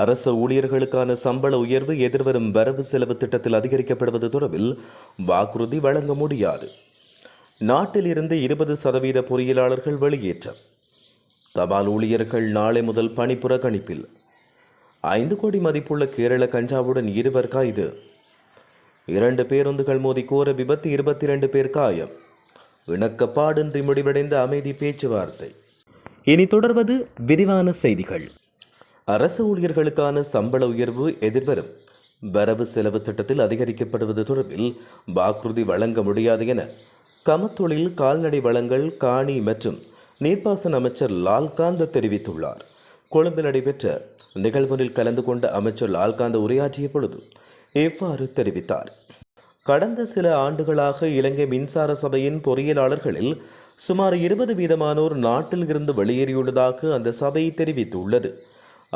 அரச ஊழியர்களுக்கான சம்பள உயர்வு எதிர்வரும் வரவு செலவு திட்டத்தில் அதிகரிக்கப்படுவது தொடர்பில் வாக்குறுதி வழங்க முடியாது. நாட்டில் இருந்து இருபது சதவீத பொறியியலாளர்கள் வெளியேற்றம். தபால் ஊழியர்கள் நாளை முதல் பணி புறக்கணிப்பில். ஐந்து கோடி மதிப்புள்ள கேரள கஞ்சாவுடன் இருவர் கைது. இரண்டு பேருந்துகள் மோதி கோர விபத்து இருபத்தி இரண்டு பேர் காயம். இணக்கப்பாடின்றி முடிவடைந்த அமைதி பேச்சுவார்த்தை. இனி தொடர்வது விரிவான செய்திகள். அரசு ஊழியர்களுக்கான சம்பள உயர்வு எதிர்வரும். வரவு செலவு திட்டத்தில் அதிகரிக்கப்படுவது தொடர்பில் வாக்குறுதி வழங்க முடியாது என கமத்தொழில் கால்நடை வளங்கள் காணி மற்றும் நீர்ப்பாசன அமைச்சர் லால்காந்த தெரிவித்துள்ளார். கொழும்பில் நடைபெற்ற நிகழ்வொன்றில் கலந்து கொண்ட அமைச்சர் லால்காந்த் உரையாற்றிய பொழுது இவ்வாறு தெரிவித்தார். கடந்த சில ஆண்டுகளாக இலங்கை மின்சார சபையின் பொறியியலாளர்களில் சுமார் இருபது வீதமானோர் நாட்டில் இருந்து வெளியேறியுள்ளதாக அந்த சபை தெரிவித்துள்ளது.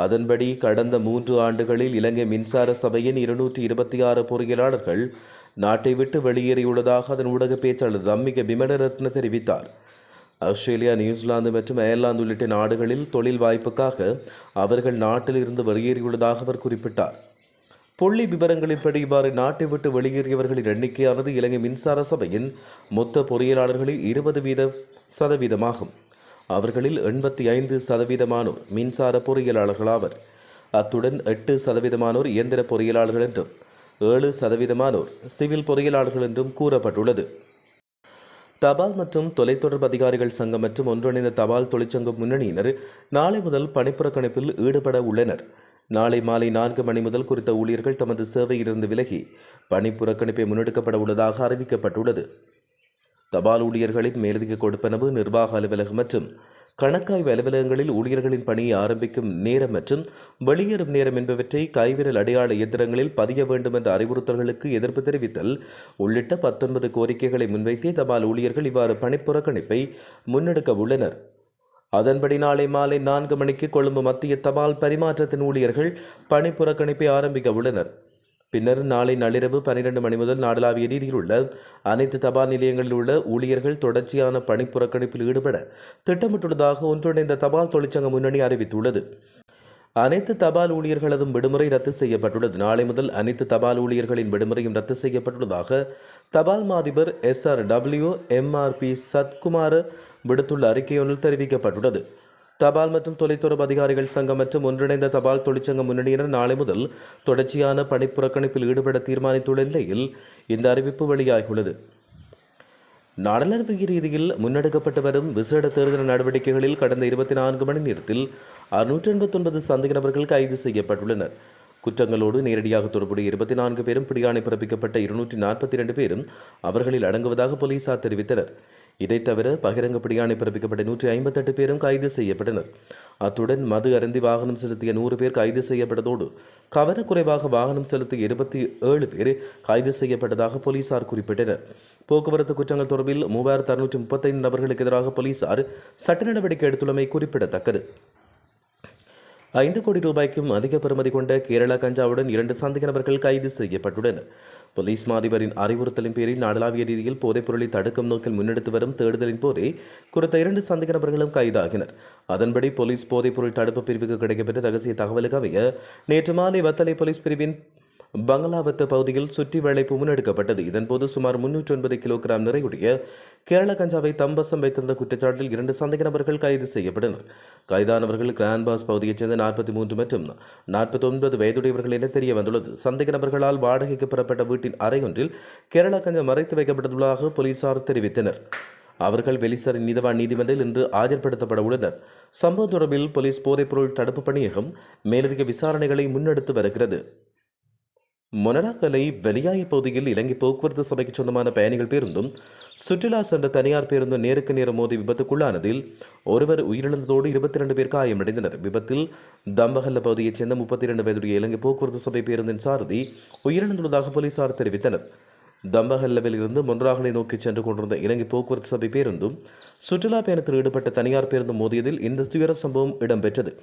அதன்படி கடந்த மூன்று ஆண்டுகளில் இலங்கை மின்சார சபையின் இருநூற்றி இருபத்தி ஆறு பொறியியலாளர்கள் நாட்டை விட்டு வெளியேறியுள்ளதாக அதன் ஊடக பேச்சாளர் தம்மிக பிமனரத்ன தெரிவித்தார். ஆஸ்திரேலியா நியூசிலாந்து மற்றும் அயர்லாந்து உள்ளிட்ட நாடுகளில் தொழில் வாய்ப்புக்காக அவர்கள் நாட்டில் இருந்து வெளியேறியுள்ளதாக அவர் குறிப்பிட்டார். புள்ளி விவரங்களின்படி இவ்வாறு நாட்டை விட்டு வெளியேறியவர்களின் எண்ணிக்கையானது இலங்கை மின்சார சபையின் மொத்த பொறியியலாளர்களில் இருபது வீத சதவீதமாகும். அவர்களில் எண்பத்தி ஐந்து சதவீதமானோர் மின்சார பொறியியலாளர்களாவர். அத்துடன் எட்டு சதவீதமானோர் இயந்திர பொறியியலாளர்கள் என்றும் ஏழு சதவீதமானோர் சிவில் பொறியியலாளர்கள் என்றும் கூறப்பட்டுள்ளது. தபால் மற்றும் தொலைத்தொடர்பு அதிகாரிகள் சங்கம் மற்றும் ஒன்றிணைந்த தபால் தொழிற்சங்க முன்னணியினர் நாளை முதல் பணிப்புறக்கணிப்பில் ஈடுபட உள்ளனர். நாளை மாலை நான்கு மணி முதல் குறித்த ஊழியர்கள் தமது சேவையிலிருந்து விலகி பணிப்புறக்கணிப்பை முன்னெடுக்கப்பட உள்ளதாக அறிவிக்கப்பட்டுள்ளது. தபால் ஊழியர்களின் மேலதிக கொடுப்பனவு நிர்வாக அலுவலகம் மற்றும் கணக்காய்வு அலுவலகங்களில் ஊழியர்களின் பணியை ஆரம்பிக்கும் நேரம் மற்றும் வெளியேறும் நேரம் என்பவற்றை கைவிரல் அடையாள இயந்திரங்களில் பதிய வேண்டும் என்ற அறிவுறுத்தல்களுக்கு எதிர்ப்பு தெரிவித்தல் உள்ளிட்ட பத்தொன்பது கோரிக்கைகளை முன்வைத்தே தபால் ஊழியர்கள் இவ்வாறு பணிப்புறக்கணிப்பை முன்னெடுக்க உள்ளனர். அதன்படி நாளை மாலை நான்கு மணிக்கு கொழும்பு மத்திய தபால் பரிமாற்றத்தின் ஊழியர்கள் பணிப்புறக்கணிப்பை ஆரம்பிக்க உள்ளனர். பின்னர் நாளை நள்ளிரவு பன்னிரண்டு மணி முதல் நாடளாவிய ரீதியில் உள்ள அனைத்து தபால் நிலையங்களில் உள்ள ஊழியர்கள் தொடர்ச்சியான பணி புறக்கணிப்பில் ஈடுபட திட்டமிட்டுள்ளதாக ஒன்றிணைந்த தபால் தொழிற்சங்க முன்னணி அறிவித்துள்ளது. அனைத்து தபால் ஊழியர்களதும் விடுமுறை ரத்து செய்யப்பட்டுள்ளது. நாளை முதல் அனைத்து தபால் ஊழியர்களின் விடுமுறையும் ரத்து செய்யப்பட்டுள்ளதாக தபால் மாதிபர் S R W MRP Sathkumar விடுத்துள்ள அறிக்கையொன்றில் தெரிவிக்கப்பட்டுள்ளது. தபால் மற்றும் தொலைத்தொடர்பு அதிகாரிகள் சங்கம் மற்றும் ஒன்றிணைந்த தபால் தொழிற்சங்க முன்னணியினர் நாளை முதல் தொடர்ச்சியான பணிப்புறக்கணிப்பில் ஈடுபட தீர்மானித்துள்ள நிலையில் இந்த அறிவிப்பு வெளியாகியுள்ளது. நாடாளுமன்ற ரீதியில் முன்னெடுக்கப்பட்டு வரும் விசேட தேர்தல் நடவடிக்கைகளில் கடந்த இருபத்தி நான்கு மணி நேரத்தில் அறுநூற்றி எண்பத்தொன்பது சந்தேக நபர்கள் கைது செய்யப்பட்டுள்ளனர். குற்றங்களோடு நேரடியாக தொடர்புடைய இருபத்தி நான்கு பேரும் பிடியாணை பிறப்பிக்கப்பட்ட இருநூற்றி நாற்பத்தி இரண்டு பேரும் அவர்களில் அடங்குவதாக போலீசார் தெரிவித்தனர். இதைத் தவிர பகிரங்க பிடியாணை பிறப்பிக்கப்பட்ட நூற்றி ஐம்பத்தெட்டு பேரும் கைது செய்யப்பட்டனர். அத்துடன் மது அருந்தி வாகனம் செலுத்திய நூறு பேர் கைது செய்யப்பட்டதோடு கவனக்குறைவாக வாகனம் செலுத்திய இருபத்தி ஏழு பேர் கைது செய்யப்பட்டதாக போலீசார் குறிப்பிட்டனர். போக்குவரத்து குற்றங்கள் தொடர்பில் மூவாயிரத்து அறுநூற்றி முப்பத்தைந்து நபர்களுக்கு எதிராக போலீசார் சட்ட நடவடிக்கை எடுத்துள்ளமை குறிப்பிடத்தக்கது. ஐந்து கோடி ரூபாய்க்கும் அதிக பெறுமதி கொண்ட கேரளா கஞ்சாவுடன் இரண்டு சந்தேக நபர்கள் கைது செய்யப்பட்டுள்ளனர். போலீஸ் மாதிபரின் அறிவுறுத்தலின் பேரில் நாடளாவிய ரீதியில் போதைப்பொருளை தடுக்கும் நோக்கில் முன்னெடுத்து வரும் தேடுதலின் போதே குறித்த இரண்டு சந்தேக நபர்களும் கைதாகினர். அதன்படி போலீஸ் போதைப்பொருள் தடுப்பு பிரிவுக்கு கிடைக்கப்பெற்ற ரகசிய தகவலுக்கு அமைய நேற்று மாலை வத்தலை போலீஸ் பிரிவின் பங்களாவத்து பகுதியில் சுற்றி வளைப்பு முன்னெடுக்கப்பட்டது இதன்போது சுமார் முன்னூற்றி ஒன்பது கிலோகிராம் நிறையுடைய கேரள கஞ்சாவை தம்பசம் வைத்திருந்த குற்றச்சாட்டில் இரண்டு சந்தேக நபர்கள் கைது செய்யப்பட்டனர். கைதானவர்கள் கிராண்ட்பாஸ் பகுதியைச் சேர்ந்த நாற்பத்தி மூன்று மற்றும் நாற்பத்தி ஒன்பது வயதுடையவர்கள் என தெரிய வந்துள்ளது சந்தேக நபர்களால் வாடகைக்கு பெறப்பட்ட வீட்டின் அறையொன்றில் கேரள கஞ்சா மறைத்து வைக்கப்பட்டுள்ளதாக போலீசார் தெரிவித்தனர். அவர்கள் வெளிசரி நீதவான் நீதிமன்றில் இன்று ஆஜர்படுத்தப்பட உள்ளனர். சம்பவம் தொடர்பில் போலீஸ் போதைப்பொருள் தடுப்பு பணியகம் மேலதிக விசாரணைகளை முன்னெடுத்து வருகிறது. மொனராக்கலை வெளியாய பகுதியில் இலங்கை போக்குவரத்து சபைக்கு சொந்தமான பயணிகள் பேருந்தும் சுற்றுலா சென்ற தனியார் பேருந்தும் நேருக்கு நேரம் மோதி விபத்துக்குள்ளானதில் ஒருவர் உயிரிழந்ததோடு இருபத்தி இரண்டு பேர் காயமடைந்தனர். விபத்தில் தம்பகல்ல பகுதியைச் சேர்ந்த முப்பத்தி இரண்டு வயதுடைய இலங்கை போக்குவரத்து சபை பேருந்தின் சாரதி உயிரிழந்துள்ளதாக போலீசார் தெரிவித்தனர். தம்பகல்லவில் இருந்து மொன்றாகலை நோக்கி சென்று கொண்டிருந்த இலங்கை போக்குவரத்து சபை பேருந்தும் சுற்றுலா பயணத்தில் ஈடுபட்ட தனியார் பேருந்தும் மோதியதில் இந்த துயர சம்பவம் இடம்பெற்றது.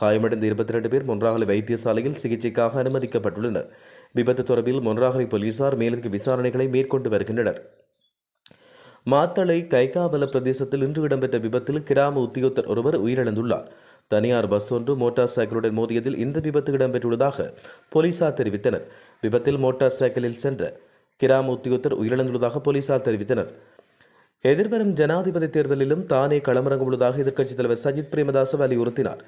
காயமடைந்த இருபத்தி ரெண்டு பேர் மொன்றாகலை வைத்தியசாலையில் சிகிச்சைக்காக அனுமதிக்கப்பட்டுள்ளனர். விபத்து தொடர்பில் மொன்றாகலை போலீசார் மேலதிக விசாரணைகளை மேற்கொண்டு வருகின்றனர். மாத்தளை கைகாவல பிரதேசத்தில் இன்று இடம்பெற்ற விபத்தில் கிராம உத்தியோகத்தர் ஒருவர் உயிரிழந்துள்ளார். தனியார் பஸ் ஒன்று மோட்டார் சைக்கிளுடன் மோதியதில் இந்த விபத்து இடம்பெற்றுள்ளதாக போலீசார் தெரிவித்தனர். விபத்தில் மோட்டார் சைக்கிளில் சென்ற கிராம உத்தியோகத்தர் உயிரிழந்துள்ளதாக போலீசார் தெரிவித்தனர். எதிர்வரும் ஜனாதிபதி தேர்தலிலும் தானே களமிறங்க உள்ளதாக எதிர்க்கட்சித் தலைவர் சஜித் பிரேமதாச வலியுறுத்தினார்.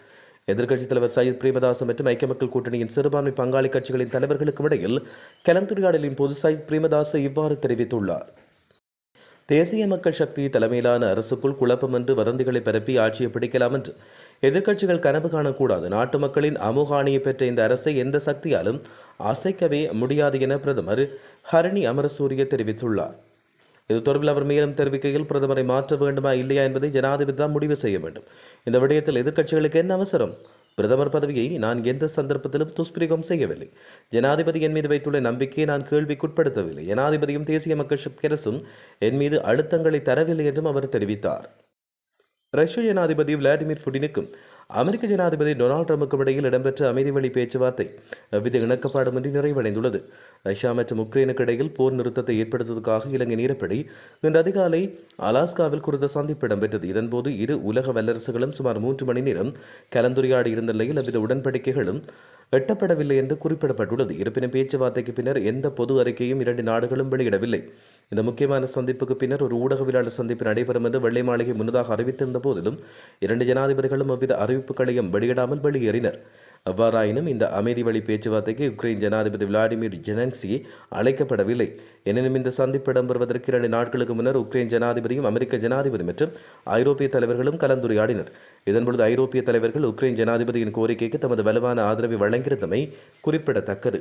எதிர்க்கட்சித் தலைவர் சஜித் பிரேமதாச மற்றும் ஐக்கிய மக்கள் கூட்டணியின் சிறுபான்மை பங்காளி கட்சிகளின் தலைவர்களுக்கும் இடையில் கலந்துரையாடலின் போது சஜித் பிரேமதாச இவ்வாறு தெரிவித்துள்ளார். தேசிய மக்கள் சக்தி தலைமையிலான அரசுக்குள் குழப்பமின்றி வதந்திகளை பரப்பி ஆட்சியை பிடிக்கலாம் என்று எதிர்க்கட்சிகள் கனவு காணக்கூடாது. நாட்டு மக்களின் அமுகாணியை பெற்ற இந்த அரசை எந்த சக்தியாலும் அசைக்கவே முடியாது என பிரதமர் ஹரணி அமரசூரிய தெரிவித்துள்ளார். இது தொடர்பில் அவர் மேலும் தெரிவிக்கையில் பிரதமரை மாற்ற வேண்டுமா இல்லையா என்பதை ஜனாதிபதி தான் முடிவு செய்ய வேண்டும். இந்த விடயத்தில் எதிர்க்கட்சிகளுக்கு என்ன அவசரம்? பிரதமர் பதவியை நான் எந்த சந்தர்ப்பத்திலும் துஷ்பிரயோகம் செய்யவில்லை. ஜனாதிபதி என் மீது வைத்துள்ள நம்பிக்கையை நான் கேள்விக்குட்படுத்தவில்லை. ஜனாதிபதியும் தேசிய மக்கள் சக்தி அரசும் என் மீது அழுத்தங்களை தரவில்லை என்றும் அவர் தெரிவித்தார். ரஷ்ய ஜனாதிபதி விளாடிமிர் புடினுக்கும் அமெரிக்க ஜனாதிபதி டொனால்ட் ட்ரம்புக்கும் இடையில் இடம்பெற்ற அமைதி வழி பேச்சுவார்த்தை எவ்வித இணக்கப்பாடுமின்றி நிறைவடைந்துள்ளது. ரஷ்யா மற்றும் உக்ரைனுக்கு இடையில் போர் நிறுத்தத்தை ஏற்படுத்துவதற்காக இலங்கை நீரப்படி இன்று அதிகாலை அலாஸ்காவில் குறித்த சந்திப்பு இடம்பெற்றது. இதன்போது இரு உலக வல்லரசுகளும் சுமார் மூன்று மணி நேரம் கலந்துரையாடி இருந்த நிலையில் எவ்வித உடன்படிக்கைகளும் எட்டப்படவில்லை என்று குறிப்பிடப்பட்டுள்ளது. இருப்பினும் பேச்சுவார்த்தைக்கு பின்னர் எந்த பொது அறிக்கையும் இரண்டு நாடுகளும் வெளியிடவில்லை. இந்த முக்கியமான சந்திப்புக்கு பின்னர் ஒரு ஊடகவியலாளர் சந்திப்பு நடைபெறும் என்று வெள்ளை மாளிகை முன்னதாக அறிவித்திருந்த போதிலும் இரண்டு ஜனாதிபதிகளும் அவ்வித அறிவிப்புகளையும் வெளியிடாமல் வெளியேறினர். அவ்வாறாயினும் இந்த அமைதி வழி பேச்சுவார்த்தைக்கு உக்ரைன் ஜனாதிபதி விளாடிமிர் ஜெனன்சி அழைக்கப்படவில்லை. எனினும் இந்த சந்திப்பு இடம்பெறுவதற்கு இரண்டு நாட்களுக்கு முன்னர் உக்ரைன் ஜனாதிபதியும் அமெரிக்க ஜனாதிபதி மற்றும் ஐரோப்பிய தலைவர்களும் கலந்துரையாடினர். இதன்பொழுது ஐரோப்பிய தலைவர்கள் உக்ரைன் ஜனாதிபதியின் கோரிக்கைக்கு தமது வலுவான ஆதரவை வழங்கியிருந்தமை குறிப்பிடத்தக்கது.